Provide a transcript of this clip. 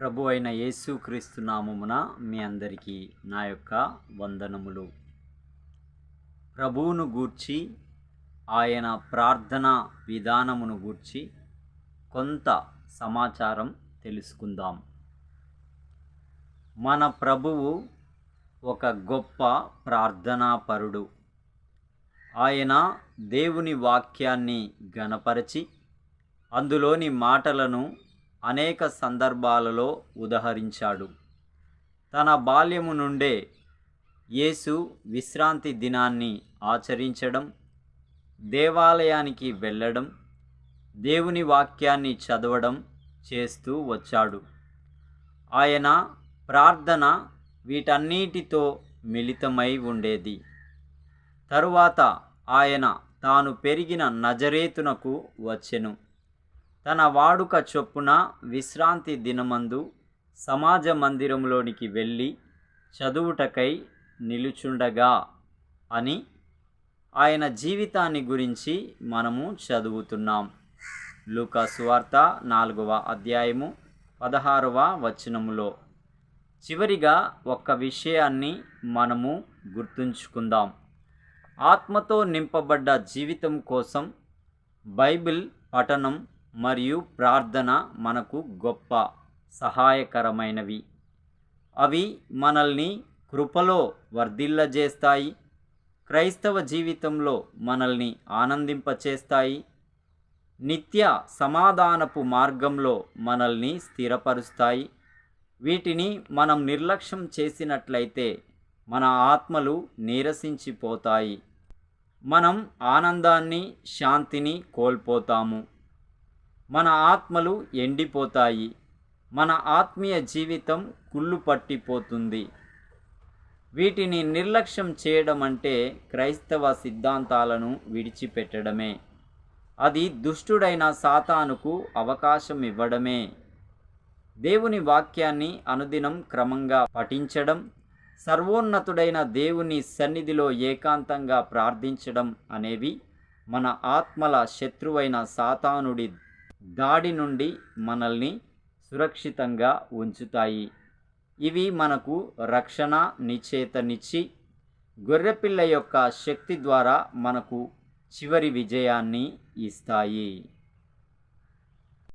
ప్రభు అయిన యేసుక్రీస్తు నామమున మీ అందరికీ నా యొక్క వందనములు. ప్రభువును గూర్చి ఆయన ప్రార్థన విధానమును గూర్చి కొంత సమాచారం తెలుసుకుందాం. మన ప్రభువు ఒక గొప్ప ప్రార్థనాపరుడు. ఆయన దేవుని వాక్యాన్ని గణపరచి అందులోని మాటలను అనేక సందర్భాలలో ఉదహరించాడు. తన బాల్యము నుండే యేసు విశ్రాంతి దినాన్ని ఆచరించడం దేవాలయానికి వెళ్ళడం దేవుని వాక్యాన్ని చదవడం చేస్తూ వచ్చాడు. ఆయన ప్రార్థన వీటన్నిటితో మిళితమై ఉండేది. తరువాత ఆయన తాను పెరిగిన నజరేతునకు వచ్చెను. తన వాడుక చొప్పున విశ్రాంతి దినమందు సమాజ మందిరంలోనికి వెళ్ళి చదువుటకై నిలుచుండగా అని ఆయన జీవితాన్ని గురించి మనము చదువుతున్నాం. లూకాసు వార్త నాలుగవ అధ్యాయము పదహారవ వచనములో చివరిగా ఒక్క విషయాన్ని మనము గుర్తుంచుకుందాం. ఆత్మతో నింపబడ్డ జీవితం కోసం బైబిల్ పఠనం మరియు ప్రార్థన మనకు గొప్ప సహాయకరమైనవి. అవి మనల్ని కృపలో వర్ధిల్లజేస్తాయి. క్రైస్తవ జీవితంలో మనల్ని ఆనందింపచేస్తాయి. నిత్య సమాధానపు మార్గంలో మనల్ని స్థిరపరుస్తాయి. వీటిని మనం నిర్లక్ష్యం చేసినట్లయితే మన ఆత్మలు నీరసించిపోతాయి. మనం ఆనందాన్ని శాంతిని కోల్పోతాము. మన ఆత్మలు ఎండిపోతాయి. మన ఆత్మీయ జీవితం కుళ్ళు పట్టిపోతుంది. వీటిని నిర్లక్ష్యం చేయడం అంటే క్రైస్తవ సిద్ధాంతాలను విడిచిపెట్టడమే. అది దుష్టుడైన సాతానుకు అవకాశం ఇవ్వడమే. దేవుని వాక్యాన్ని అనుదినం క్రమంగా పఠించడం సర్వోన్నతుడైన దేవుని సన్నిధిలో ఏకాంతంగా ప్రార్థించడం అనేవి మన ఆత్మల శత్రువైన సాతానుడి దాడి నుండి మనల్ని సురక్షితంగా ఉంచుతాయి. ఇవి మనకు రక్షణ నిశ్చేతనిచ్చి గొర్రెపిల్ల యొక్క శక్తి ద్వారా మనకు చివరి విజయాన్ని ఇస్తాయి.